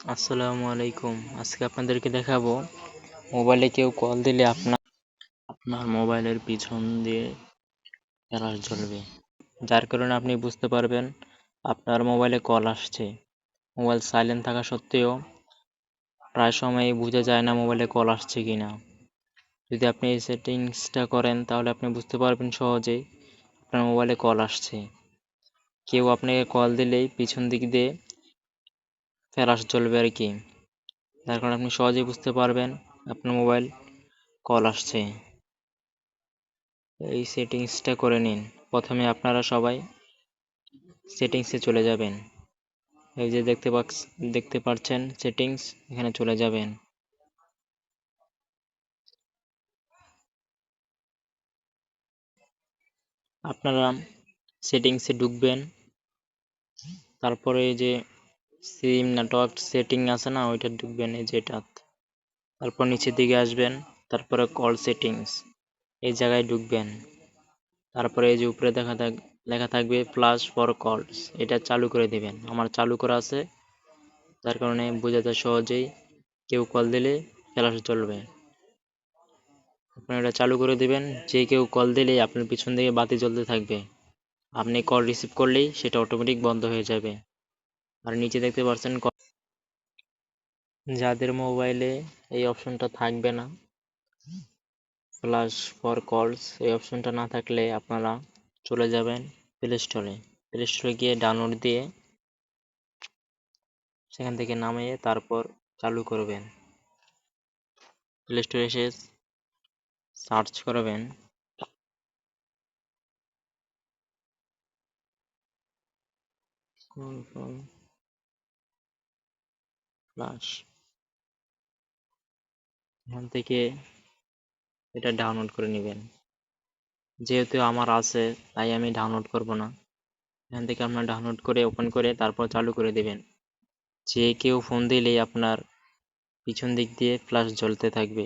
আসসালামু আলাইকুম। আজকে আপনাদেরকে দেখাবো মোবাইলে কেউ কল দিলে আপনার আপনার মোবাইলের পিছন দিয়ে ফ্ল্যাশ জ্বলবে। যার কারণে আপনি বুঝতে পারবেন আপনার মোবাইলে কল আসছে। মোবাইল সাইলেন্ট থাকা সত্ত্বেও প্রায় সময়ই বোঝা যায় না মোবাইলে কল আসছে কি না যদি আপনি এই সেটিংসটা করেন, তাহলে আপনি বুঝতে পারবেন সহজেই আপনার মোবাইলে কল আসছে। কেউ আপনাকে কল দিলেই পিছন দিক দিয়ে ফ্ল্যাশ জ্বলবে আর কি। যার কারণে আপনি সহজেই বুঝতে পারবেন আপনার মোবাইল কল আসছে। এই সেটিংসটা করে নিন। প্রথমে আপনারা সবাই সেটিংসে চলে যাবেন। এই যে দেখতে পাচ্ছ দেখতে পাচ্ছেন সেটিংস এখানে চলে যাবেন। আপনারা সেটিংসে ঢুকবেন। তারপরে যে সিম নেটওয়ার্ক সেটিং আছে না, ওইটা ঢুকবেন এই যেটা তারপর নিচের দিকে আসবেন, তারপরে কল সেটিংস এই জায়গায় ঢুকবেন। তারপরে এই যে উপরে দেখা থাক, লেখা থাকবে প্লাস ফর কলস এটা চালু করে দিবেন। আমার চালু করা আছে, যার কারণে বোঝা যায় সহজেই কেউ কল দিলে ফ্ল্যাশ জ্বলবে আপনি এটা চালু করে দিবেন, যে কেউ কল দিলেই আপনার পিছন দিকে বাতি জ্বলতে থাকবে। আপনি কল রিসিভ করলেই সেটা অটোমেটিক বন্ধ হয়ে যাবে। আর নিচে দেখতে পাচ্ছেন যাদের মোবাইলে এই অপশনটা থাকবে না ফ্লাশ ফর কলস এই অপশনটা না থাকলে আপনারা চলে যাবেন প্লে স্টোরে প্লে স্টোরে গিয়ে ডাউনলোড দিয়ে সেখান থেকে নামিয়ে তারপর চালু করবেন। প্লে স্টোরে এসে সার্চ করবেন। ফ্লাশ এখান থেকে এটা ডাউনলোড করে নেবেন। যেহেতু আমার আছে, তাই আমি ডাউনলোড করব না। এখান থেকে আপনার ডাউনলোড করে ওপেন করে তারপর চালু করে দেবেন। যে কেউ ফোন দিলেই আপনার পিছন দিক দিয়ে ফ্ল্যাশ জ্বলতে থাকবে।